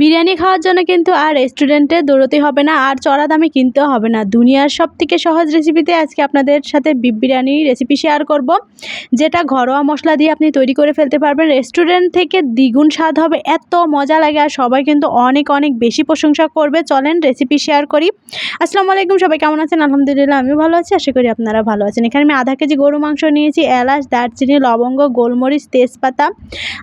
বিরিয়ানি খাওয়ার জন্য কিন্তু আর রেস্টুরেন্টে দৌড়তে হবে না, আর চড়া দামে কিনতেও হবে না। দুনিয়ার সব থেকে সহজ রেসিপিতে আজকে আপনাদের সাথে বিফ বিরিয়ানি রেসিপি শেয়ার করব, যেটা ঘরোয়া মশলা দিয়ে আপনি তৈরি করে ফেলতে পারবেন। রেস্টুরেন্ট থেকে দ্বিগুণ স্বাদ হবে, এত মজা লাগে আর সবাই কিন্তু অনেক অনেক বেশি প্রশংসা করবে। চলেন রেসিপি শেয়ার করি। আসসালামু আলাইকুম, সবাই কেমন আছেন? আলহামদুলিল্লাহ আমি ভালো আছি, আশা করি আপনারা ভালো আছেন। এখানে আমি আধা কেজি গরু মাংস নিয়েছি, এলাচ, দারচিনি, লবঙ্গ, গোলমরিচ, তেজপাতা,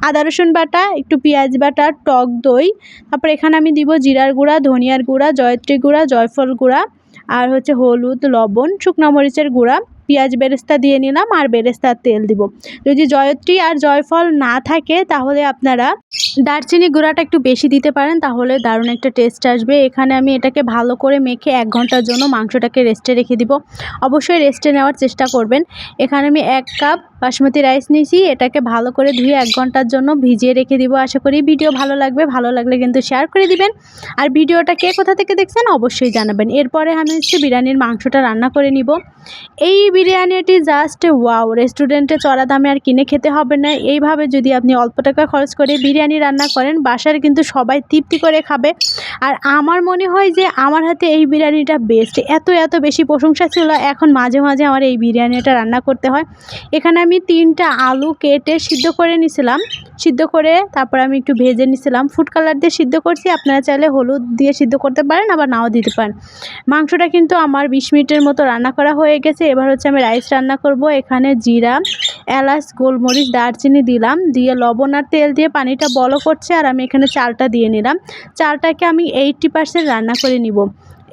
আদা রসুন বাটা, একটু পেঁয়াজ বাটা, টক দই তারপর এখানে আমি দিব জিরার গুঁড়া, ধনিয়ার গুঁড়া, জয়ত্রী গুঁড়া, জয়ফল গুঁড়া, আর হচ্ছে হলুদ, লবণ, শুকনো মরিচের গুঁড়া, পেঁয়াজ বেরেস্তা দিয়ে নিলাম, আর বেরেস্তার তেল দিব। যদি জয়ত্রী আর জয়ফল না থাকে, তাহলে আপনারা দারচিনি গুঁড়াটা একটু বেশি দিতে পারেন, তাহলে দারুণ একটা টেস্ট আসবে। এখানে আমি এটাকে ভালো করে মেখে এক ঘণ্টার জন্য মাংসটাকে রেস্টে রেখে দিব। অবশ্যই রেস্টে নেওয়ার চেষ্টা করবেন। এখানে আমি এক কাপ বাসমতি রাইস নিয়েছি, এটাকে ভালো করে ধুয়ে এক ঘণ্টার জন্য ভিজিয়ে রেখে দিব। আশা করি ভিডিও ভালো লাগবে, ভালো লাগলে কিন্তু শেয়ার করে দিবেন। আর ভিডিওটা কে কোথা থেকে দেখছেন অবশ্যই জানাবেন। এরপরে আমি হচ্ছে বিরিয়ানির মাংসটা রান্না করে নিব। এই বিরিয়ানিটি জাস্ট ওয়াও রেস্টুরেন্টে চড়া দামে আর কিনে খেতে হবে না। এইভাবে যদি আপনি অল্প টাকা খরচ করে বিরিয়ানি রান্না করেন, বাসার কিন্তু সবাই তৃপ্তি করে খাবে। আর আমার মনে হয় যে আমার হাতে এই বিরিয়ানিটা বেস্ট এত এত বেশি প্রশংসা ছিল, এখন মাঝে মাঝে আমার এই বিরিয়ানিটা রান্না করতে হয়। এখানে আমি তিনটা আলু কেটে সিদ্ধ করে নিয়েছিলাম সিদ্ধ করে তারপর আমি একটু ভেজে নিয়েছিলাম ফুড কালার দিয়ে সিদ্ধ করছি, আপনারা চাইলে হলুদ দিয়ে সিদ্ধ করতে পারেন, আবার নাও দিতে পারেন। মাংসটা কিন্তু আমার বিশ মিনিটের মতো রান্না করা হয়ে গেছে। এবার হচ্ছে আমি রাইস রান্না করব। এখানে জিরা এলাচ, গোলমরিচ, দারচিনি দিলাম। দিয়ে লবণ আর তেল দিয়ে পানিটা বলো করছে আর আমি এখানে চালটা দিয়ে নিলাম। চালটাকে আমি এইটটি পার্সেন্ট রান্না করে নিব।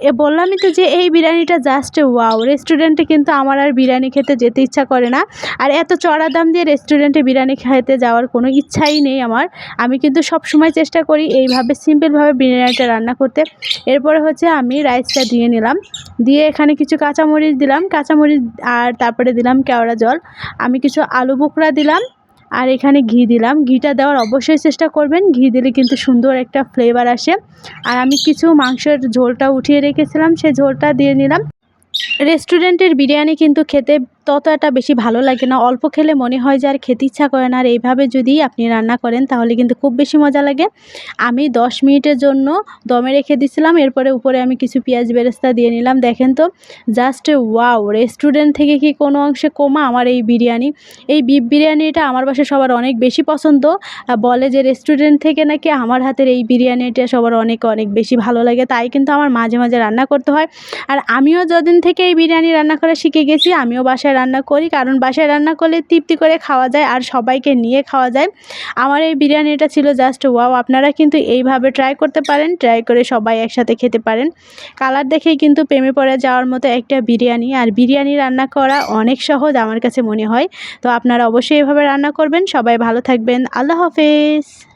এ বললামই তো যে এই বিরিয়ানিটা জাস্ট ওয়াও রেস্টুরেন্টে কিন্তু আমার আর বিরিয়ানি খেতে যেতে ইচ্ছা করে না। আর এত চড়া দাম দিয়ে রেস্টুরেন্টে বিরিয়ানি খেতে যাওয়ার কোনো ইচ্ছাই নেই আমার। আমি কিন্তু সব সময় চেষ্টা করি এইভাবে সিম্পলভাবে বিরিয়ানিটা রান্না করতে। এরপরে হচ্ছে আমি রাইসটা দিয়ে নিলাম। দিয়ে এখানে কিছু কাঁচামরিচ দিলাম। কাঁচামরিচ আর তারপরে দিলাম কেওড়া জল। আমি কিছু আলু বোখরা দিলাম। আর এখানে ঘি দিলাম। ঘিটা দেওয়ার অবশ্যই চেষ্টা করবেন। ঘি দিলে কিন্তু সুন্দর একটা ফ্লেভার আসে। আর আমি কিছু মাংসের ঝোলটা উঠিয়ে রেখেছিলাম। সেই ঝোলটা দিয়ে নিলাম। রেস্টুরেন্টের বিরিয়ানি কিন্তু খেতে তত একটা বেশি ভালো লাগে না। অল্প খেলে মনে হয় যে আর খেতে ইচ্ছা করে না। আর এইভাবে যদি আপনি রান্না করেন তাহলে কিন্তু খুব বেশি মজা লাগে। আমি দশ মিনিটের জন্য দমে রেখে দিছিলাম। এরপরে উপরে আমি কিছু পেঁয়াজ বেরেস্তা দিয়ে নিলাম। দেখেন তো জাস্ট ওয়াও রেস্টুরেন্ট থেকে কি কোনো অংশে কমা আমার এই বিরিয়ানি? এই বিফ বিরিয়ানিটা আমার বাসায় সবার অনেক বেশি পছন্দ। বলে যে রেস্টুরেন্ট থেকে নাকি আমার হাতের এই বিরিয়ানিটা সবার অনেক অনেক বেশি ভালো লাগে। তাই কিন্তু আমার মাঝে মাঝে রান্না করতে হয়। আর আমিও যদিন থেকে এই বিরিয়ানি রান্না করা শিখে গেছি। আমিও বাসায় রান্না করি, কারণ বাসায় রান্না করলে তৃপ্তি করে খাওয়া যায় আর সবাইকে নিয়ে খাওয়া যায়। আমার এই বিরিয়ানিটা ছিল জাস্ট ওয়াও আপনারা কিন্তু এইভাবে ট্রাই করতে পারেন ট্রাই করে সবাই একসাথে খেতে পারেন। কালার দেখেই কিন্তু প্রেমে পড়ে যাওয়ার মতো একটা বিরিয়ানি, আর বিরিয়ানি রান্না করা অনেক সহজ আমার কাছে মনে হয়। তো আপনারা অবশ্যই এভাবে রান্না করবেন, সবাই ভালো থাকবেন, আল্লাহ হাফেজ।